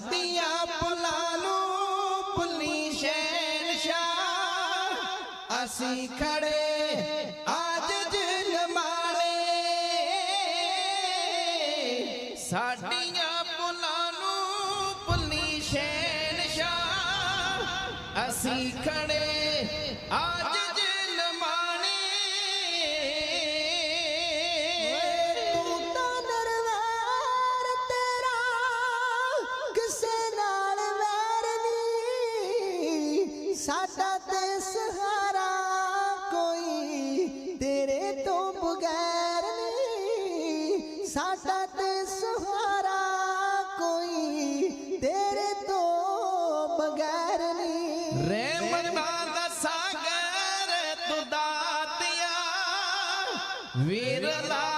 ਸਾਡੀਆਂ ਪੁਲਾਂ ਨੂੰ ਪੁੱਲੀ ਸ਼ਾਹ ਅਸੀਂ ਖੜੇ ਅੱਜ ਜਨਮਾਣੇ ਸਾਡੀਆਂ ਪੁਲਾਂ ਨੂੰ ਪੁੱਲੀ ਸ਼ਾਹ ਅਸੀਂ ਖੜੇ ਅੱਜ ਸਾਡਾ ਤੇ ਸਹਾਰਾ ਕੋਈ ਤੇਰੇ ਤੋਂ ਬਗੈਰ ਨਹੀਂ। ਸਾਡਾ ਤੇ ਸਹਾਰਾ ਕੋਈ ਤੇਰੇ ਤੋਂ ਬਗੈਰ ਨਹੀਂ। ਰਹਿਮਤਾਂ ਦਾ ਸਾਗਰ, ਤੂੰ ਦਾਤਿਆ, ਵੀਰ ਲਾ